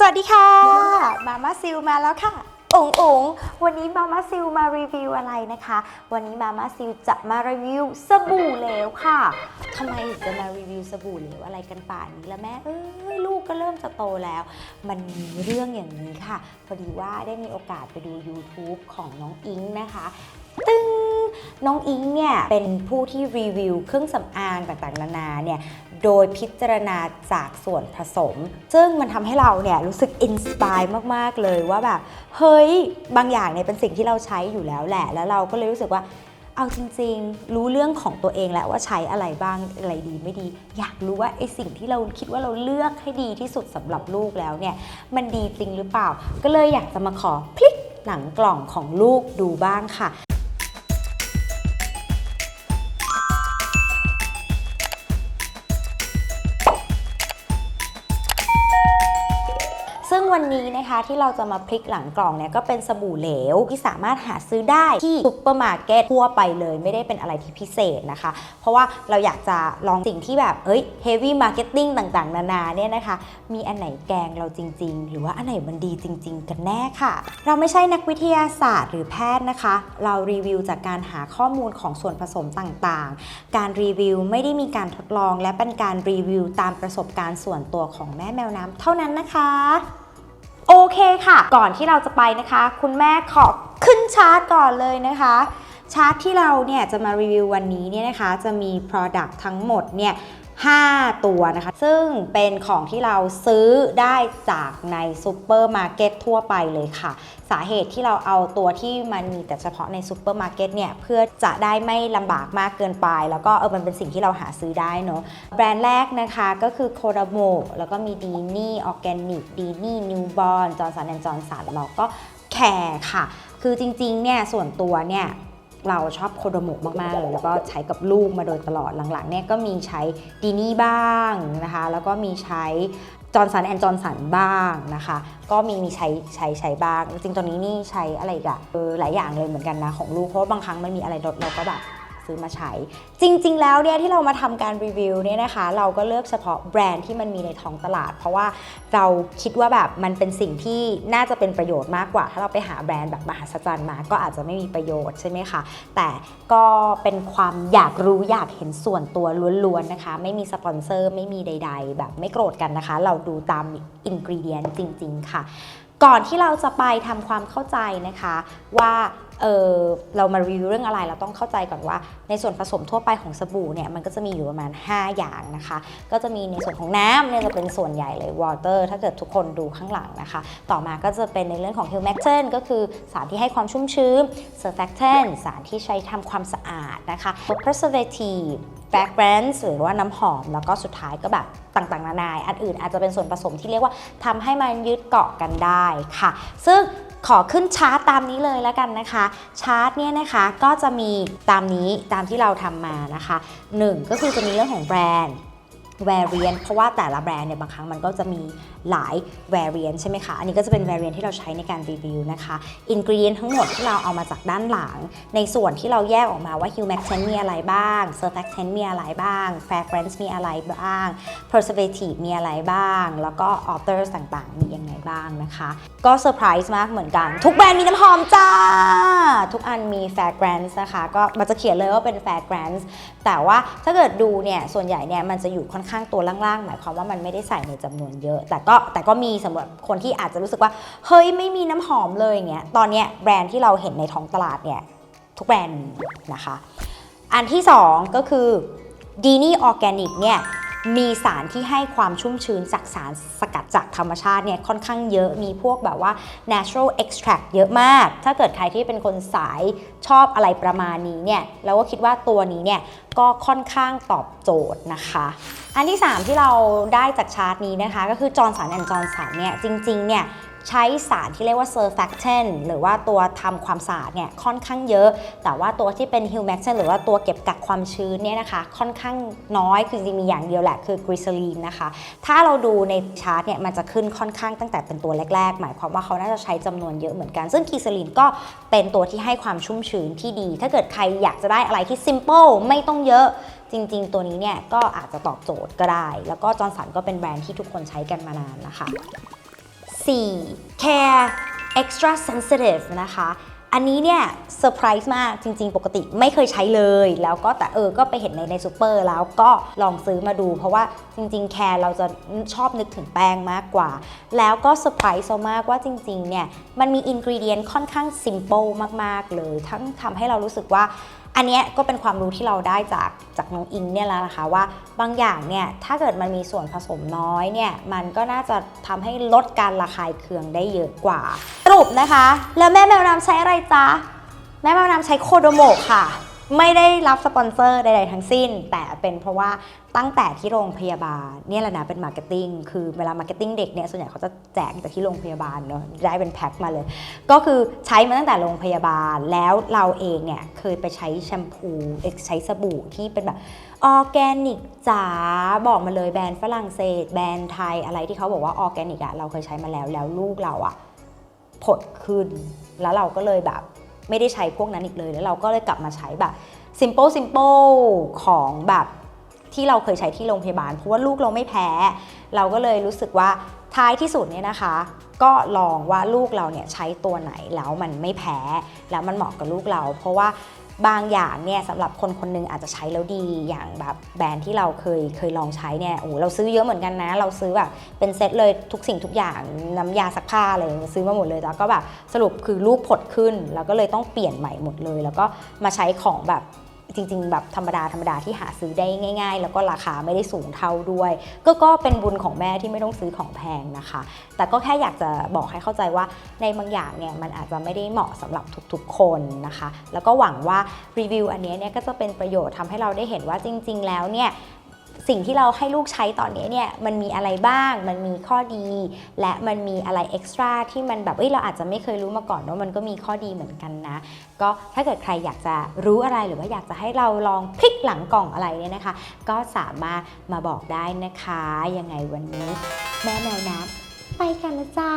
สวัสดีค่ะ มาม่าซิลมาแล้วค่ะอุ๋งอุ๋งวันนี้มาม่าซิลมารีวิวอะไรนะคะ วันนี้มาม่าซิลจะมารีวิวสบู่เหลวค่ะทำไมถึงจะมารีวิวสบู่เหลวอะไรกันป่านนี้ละแม่เอ้ยลูกก็เริ่มจะโตแล้ว มันมีเรื่องอย่างนี้ค่ะ พอดีว่าได้มีโอกาสไปดู YouTube ของน้องอิงนะคะตึ้งน้องอิงเนี่ยเป็นผู้ที่รีวิวเครื่องสำอางต่างๆ นานาเนี่ย โดยพิจารณาจากส่วนผสม ซึ่งมันทำให้เราเนี่ยรู้สึกอินสปายมาก ๆ เลยว่าแบบ เฮ้ย บางอย่างเนี่ยเป็นสิ่งที่เราใช้อยู่แล้วแหละ แล้วเราก็เลยรู้สึกว่า เอาจริง ๆ รู้เรื่องของตัวเองและว่าใช้อะไรบ้าง อะไรดีไม่ดี อยากรู้ว่าไอสิ่งที่เราคิดว่าเราเลือกให้ดีที่สุดสำหรับลูกแล้วเนี่ย มันดีจริงหรือเปล่า ก็เลยอยากจะมาขอพลิกหนังกล่องของลูกดูบ้างค่ะ วันนี้นะคะที่เราจะมาพลิกหลังกล่องเนี่ยก็เป็นสบู่เหลวที่สามารถหาซื้อได้ที่ซุปเปอร์มาร์เก็ตทั่วไปเลย ไม่ได้เป็นอะไรที่พิเศษนะคะ เพราะว่าเราอยากจะลองสิ่งที่แบบเอ้ยเฮฟวี่มาร์เก็ตติ้งต่างๆ นานาเนี่ยนะคะ มีอันไหนแกงเราจริง ๆ หรือว่าอันไหนมันดีจริง ๆ กันแน่ค่ะ เราไม่ใช่นักวิทยาศาสตร์หรือแพทย์นะคะ เรารีวิวจากการหาข้อมูลของส่วนผสมต่างๆ การรีวิวไม่ได้มีการทดลองและเป็นการรีวิวตามประสบการณ์ส่วนตัวของแม่แมวน้ำเท่านั้นนะคะ โอเคค่ะ ก่อนที่เราจะไปนะคะ คุณแม่ขอขึ้นชาร์ตก่อนเลยนะคะ ชาร์ตที่เราเนี่ยจะมารีวิววันนี้เนี่ยนะคะ จะมี Product ทั้งหมดเนี่ย 5 ตัวนะคะ ซึ่งเป็นของที่เราซื้อได้จากในซูเปอร์มาร์เก็ตทั่วไปเลยค่ะ สาเหตุที่เราเอาตัวที่มันมีแต่เฉพาะในซูเปอร์มาร์เก็ตเนี่ยเพื่อจะได้ไม่ลำบากมากเกินไป แล้วก็เออมันเป็นสิ่งที่เราหาซื้อได้เนอะแบรนด์แรกนะคะก็คือโคดาโมแล้วก็มีดีนี่ออร์แกนิกดีนี่นิวบอลจอร์สันแอนจอร์สันแล้วก็แคร์ค่ะ คือจริงๆเนี่ยส่วนตัวเนี่ย เราชอบโคโดโมกมาก ๆ เลย แล้วก็ใช้กับลูกมาโดยตลอดหลังๆเนี่ยก็มีใช้ดีนี่บ้างนะคะ แล้วก็มีใช้จอร์นสันแอนจอร์นสันบ้างนะคะ ก็มีมีใช้ใช้ใช้บ้าง จริงตอนนี้นี่ใช้อะไรกะเออหลายอย่างเลยเหมือนกันนะของลูกเพราะบางครั้งมันมีอะไรดเราก็แบบ ซื้อมาใช้ จริง ๆ แล้วเนี่ยที่เรามาทำการรีวิวเนี่ยนะคะ เราก็เลือกเฉพาะแบรนด์ที่มันมีในท้องตลาด เพราะว่าเราคิดว่าแบบมันเป็นสิ่งที่น่าจะเป็นประโยชน์มากกว่า ถ้าเราไปหาแบรนด์แบบมหัศจรรย์มา ก็อาจจะไม่มีประโยชน์ใช่ไหมคะแต่ก็เป็นความอยากรู้อยากเห็นส่วนตัวล้วนๆนะคะ ไม่มีสปอนเซอร์ไม่มีใด ๆ แบบไม่โกรธกันนะคะ เราดูตามอินกรีเดียนจริง ๆ ค่ะก่อนที่เราจะไปทำความเข้าใจนะคะว่า เออเรามารีวิวเรื่องอะไรเราต้องเข้าใจก่อนว่า ในส่วนผสมทั่วไปของสบู่เนี่ยมันก็จะมีอยู่ประมาณ 5 อย่างนะคะ ก็จะมีในส่วนของน้ำเนี่ยจะเป็นส่วนใหญ่เลย water ถ้าเกิดทุกคนดูข้างหลังนะคะ ต่อมาก็จะเป็นในเรื่องของ humectant ก็คือสารที่ให้ความชุ่มชื้น surfactant สารที่ใช้ทำความสะอาดนะคะ preservative fragrance หรือว่าน้ำหอม แล้วก็สุดท้ายก็แบบต่างๆ นานา อันอื่นอาจจะเป็นส่วนผสมที่เรียกว่าทำให้มันยึดเกาะกันได้ค่ะ ซึ่ง ขอขึ้นชาร์ตตามนี้เลยแล้วกันนะคะ ชาร์ตเนี่ยนะคะก็จะมีตามนี้ตามที่เราทำมานะคะ 1 ก็คือจะมีเรื่องของแบรนด์ variant เพราะว่าแต่ละแบรนด์เนี่ยบางครั้งมันก็จะมีหลาย variant ใช่ไหมคะ อันนี้ก็จะเป็น variant ที่เราใช้ในการรีวิวนะคะ ingredient ทั้งหมดที่เราเอามาจากด้านหลัง ในส่วนที่เราแยกออกมาว่า humectant มีอะไรบ้าง surfactant มีอะไรบ้าง fragrance มีอะไรบ้าง preservative มีอะไรบ้าง แล้วก็ authors ต่างๆ มียังไงบ้างนะคะ ก็เซอร์ไพรส์มากเหมือนกัน ทุกแบรนด์มีน้ำหอมจ้า ทุกอันมี fragrance นะคะ ก็มันจะเขียนเลยว่าเป็น fragrance แต่ว่าถ้าเกิดดูเนี่ยส่วนใหญ่เนี่ยมันจะอยู่ค่อนข้างตัวล่างๆ หมายความว่ามันไม่ได้ใส่ในจำนวนเยอะ แต่ก็แต่ก็มีสำหรับคนที่อาจจะรู้สึกว่า เฮ้ยไม่มีน้ำหอมเลยอย่างเงี้ยตอนเนี้ยแบรนด์ที่เราเห็นในท้องตลาดเนี่ยทุกแบรนด์มีนะคะ อันที่ 2 ก็คือดีนี่ออร์แกนิกเนี่ยมีสารที่ให้ความชุ่มชื้นจากสารส จากธรรมชาติเนี่ยค่อนข้างเยอะมีพวกแบบว่า natural extract เยอะมาก ถ้าเกิดใครที่เป็นคนสายชอบอะไรประมาณนี้เนี่ยเราก็คิดว่าตัวนี้เนี่ยก็ค่อนข้างตอบโจทย์นะคะ อันที่ 3 ที่เราได้จากชาร์ตนี้นะคะ ก็คือจอร์นสันแอนจอร์นสันเนี่ยจริงๆเนี่ย ใช้สารที่เรียกว่า surfactant หรือว่าตัวทำความสะอาดเนี่ยค่อนข้างเยอะ แต่ว่าตัวที่เป็น humectant หรือว่าตัวเก็บกักความชื้นเนี่ยนะคะ ค่อนข้างน้อยคือจริงมีอย่างเดียวแหละคือกรีซ e ลีนนะคะ ถ้าเราดูในชาร์ตเนี่ยมันจะขึ้นค่อนข้างตั้งแต่เป็นตัวแรกๆ หมายความว่าเขาน่าจะใช้จำนวนเยอะเหมือนกัน ซึ่งกรีซ e ลีนก็เป็นตัวที่ให้ความชุ่มชื้นที่ดี ถ้าเกิดใครอยากจะได้อะไรที่ simple ไม่ต้องเยอะจริง ๆ ตัวนี้เนี่ยก็อาจจะตอบโจทย์ก็ได้ แล้วก็จอร์นสันก็เป็นแบรนด์ที่ทุกคนใช้กันมานานนะคะ 4 care extra sensitive นะคะ อันนี้เนี่ยเซอร์ไพรส์มากจริง ๆ ปกติไม่เคยใช้เลย แล้วก็แต่เออก็ไปเห็นในในซูเปอร์แล้วก็ลองซื้อมาดู เพราะว่าจริง ๆ แคร์เราจะชอบนึกถึงแป้งมากกว่า แล้วก็เซอร์ไพรส์มากว่าจริง ๆ เนี่ย มันมีอินกรีเดียนค่อนข้างซิมเ l ิลมาก ๆ เลย ทั้งทำให้เรารู้สึกว่า อันนี้ก็เป็นความรู้ที่เราได้จากจากน้องอิงเนี่ยแล้วนะคะว่าบางอย่างเนี่ยถ้าเกิดมันมีส่วนผสมน้อยเนี่ยมันก็น่าจะทำให้ลดการระคายเคืองได้เยอะกว่าสรุปนะคะ แล้วแม่แมวน้ำใช้อะไรจ๊ะแม่แมวน้ำใช้โคโดโมะค่ะ ไม่ได้รับสปอนเซอร์ใดๆทั้งสิ้น แต่เป็นเพราะว่าตั้งแต่ที่โรงพยาบาลเนี่ยแหละนะเป็นมาร์เก็ตติ้งคือเวลามาร์เก็ตติ้งเด็กเนี่ยส่วนใหญ่เขาจะแจกจากที่โรงพยาบาลเนาะได้เป็นแพ็คมาเลย ก็คือใช้มาตั้งแต่โรงพยาบาลแล้วเราเองเนี่ยเคยไปใช้แชมพูใช้สบู่ที่เป็นแบบออร์แกนิกจ๋าบอกมาเลยแบรนด์ฝรั่งเศส แบรนด์ไทยอะไรที่เขาบอกว่าออร์แกนิกอะเราเคยใช้มาแล้วแล้วลูกเราอะผดขึ้น แล้วเราก็เลยแบบ ไม่ได้ใช้พวกนั้นอีกเลย แล้วเราก็เลยกลับมาใช้แบบ simple simple ของแบบที่เราเคยใช้ที่โรงพยาบาล เพราะว่าลูกเราไม่แพ้ เราก็เลยรู้สึกว่าท้ายที่สุดเนี่ยนะคะ ก็ลองว่าลูกเราเนี่ยใช้ตัวไหนแล้วมันไม่แพ้ แล้วมันเหมาะกับลูกเรา เพราะว่า บางอย่างเนี่ยสำหรับคนคนหนึงอาจจะใช้แล้วดีอย่างแบบแบรนด์ที่เราเคยเคยลองใช้เนี่ยโอ้โหเราซื้อเยอะเหมือนกันนะ เราซื้อแบบเป็นเซตเลยทุกสิ่งทุกอย่างน้ำยาซักผ้าอะไรซื้อมาหมดเลยแล้วก็แบบสรุปคือลูกผดขึ้น แล้วก็เลยต้องเปลี่ยนใหม่หมดเลย แล้วก็มาใช้ของแบบ จริง ๆ แบบธรรมดาธรรมดาที่หาซื้อได้ง่าย ๆ แล้วก็ราคาไม่ได้สูงเท่าด้วย ก็ก็เป็นบุญของแม่ที่ไม่ต้องซื้อของแพงนะคะ แต่ก็แค่อยากจะบอกให้เข้าใจว่าในบางอย่างเนี่ยมันอาจจะไม่ได้เหมาะสำหรับทุกๆคนนะคะ แล้วก็หวังว่ารีวิวอันนี้เนี่ยก็จะเป็นประโยชน์ทำให้เราได้เห็นว่าจริง ๆ แล้วเนี่ย สิ่งที่เราให้ลูกใช้ตอนนี้เนี่ยมันมีอะไรบ้าง มันมีข้อดี และมันมีอะไรเอ็กซ์ตร้าที่มันแบบเอ้ยเราอาจจะไม่เคยรู้มาก่อนว่ามันก็มีข้อดีเหมือนกันนะ ก็ถ้าเกิดใครอยากจะรู้อะไรหรือว่าอยากจะให้เราลองพลิกหลังกล่องอะไรเนี่ยนะคะ ก็สามารถมาบอกได้นะคะยังไงวันนี้ แม่แมวน้ำไปกันนะจ้า